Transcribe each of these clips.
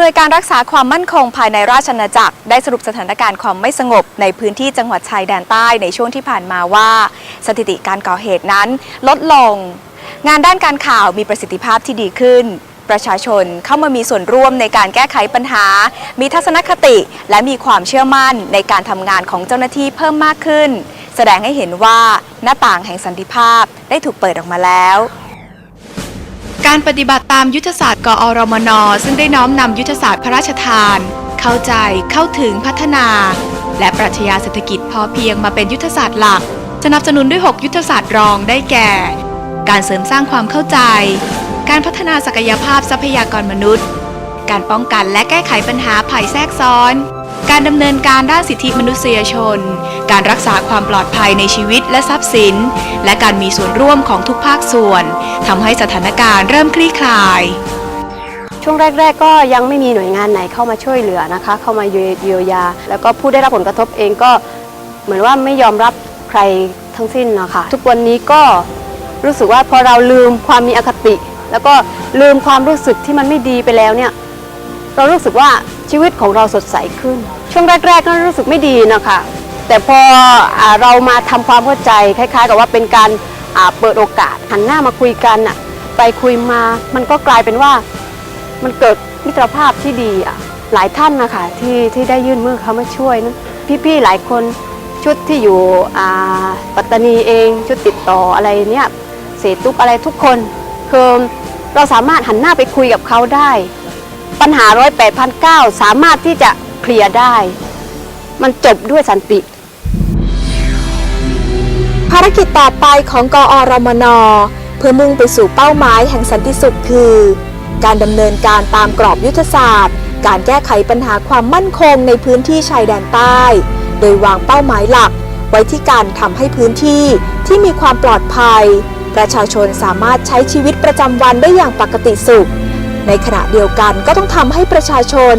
นวยการรักษาความมั่นคงภายในราชอาณาจักร ได้สรุปสถานการณ์ความไม่สงบในพื้นที่จังหวัดชายแดนใต้ในช่วงที่ผ่านมาว่า สถิติการก่อเหตุนั้นลดลง งานด้านการข่าวมีประสิทธิภาพที่ดีขึ้น ประชาชนเข้ามามีส่วนร่วมในการแก้ไขปัญหา มีทัศนคติ และมีความเชื่อมั่นในการทำงานของเจ้าหน้าที่เพิ่มมากขึ้น แสดงให้เห็นว่าหน้าต่างแห่งสันติภาพได้ถูกเปิดออกมาแล้ว การปฏิบัติตามยุทธศาสตร์กอรมน ซึ่งได้น้อมนำยุทธศาสตร์พระราชทาน เข้าใจเข้าถึงพัฒนา และปรัชญาเศรษฐกิจพอเพียงมาเป็นยุทธศาสตร์หลัก สนับสนุนด้วย 6 ยุทธศาสตร์รองได้แก่ การเสริมสร้างความเข้าใจ การพัฒนาศักยภาพทรัพยากรมนุษย์ การป้องกันและแก้ไขปัญหาภัยแทรกซ้อน การดำเนินการด้านสิทธิมนุษยชน การรักษาความปลอดภัยในชีวิตและทรัพย์สิน และการมีส่วนร่วมของทุกภาคส่วนทำให้สถานการณ์เริ่มคลี่คลาย ช่วงแรก ๆ ก็ยังไม่มีหน่วยงานไหนเข้ามาช่วยเหลือนะคะ เข้ามาเยียวยา แล้วก็ผู้ได้รับผลกระทบเองก็เหมือนว่าไม่ยอมรับใครทั้งสิ้นนะคะทุกวันนี้ก็รู้สึกว่าพอเราลืมความมีอคติ แล้วก็ลืมความรู้สึกที่มันไม่ดีไปแล้วเนี่ย เรารู้สึกว่าชีวิตของเราสดใสขึ้น ช่วงแรกๆก็รู้สึกไม่ดีนะคะแต่พออเรามาทำความเข้าใจคล้ายๆ กับว่าเป็นการเปิดโอกาสหันหน้ามาคุยกันน่ะไปคุยมามันก็กลายเป็นว่ามันเกิดมิตรภาพที่ดีอะหลายท่านนะคะที่ที่ได้ยื่นมือเขามาช่วยนะพี่ๆหลายคนชุดที่อยู่ปัตตานีเอง ชุดติดต่ออะไรเนี่ยเศษตุกอะไรทุกคนคือเราสามารถหันหน้าไปคุยกับเขาได้ ปัญหาร้อยแปดพันเก้าสามารถที่จะ เคลียร์ได้ มันจบด้วยสันติ ภารกิจต่อไปของกอรมน เพื่อมุ่งไปสู่เป้าหมายแห่งสันติสุขคือ การดำเนินการตามกรอบยุทธศาสตร์ การแก้ไขปัญหาความมั่นคงในพื้นที่ชายแดนใต้ โดยวางเป้าหมายหลัก ไว้ที่การทำให้พื้นที่ที่มีความปลอดภัย ประชาชนสามารถใช้ชีวิตประจำวันได้อย่างปกติสุข ในขณะเดียวกันก็ต้องทำให้ประชาชน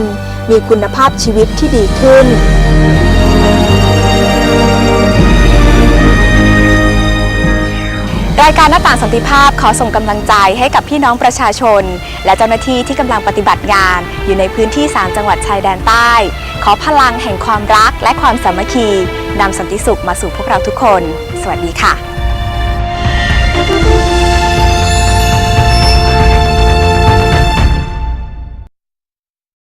มีคุณภาพชีวิตที่ดีขึ้น รายการหน้าต่างสันติภาพขอส่งกำลังใจให้กับพี่น้องประชาชน และเจ้าหน้าที่ที่กำลังปฏิบัติงาน อยู่ในพื้นที่ 3 จังหวัดชายแดนใต้ ขอพลังแห่งความรักและความสามัคคีนำสันติสุขมาสู่พวกเราทุกคน สวัสดีค่ะ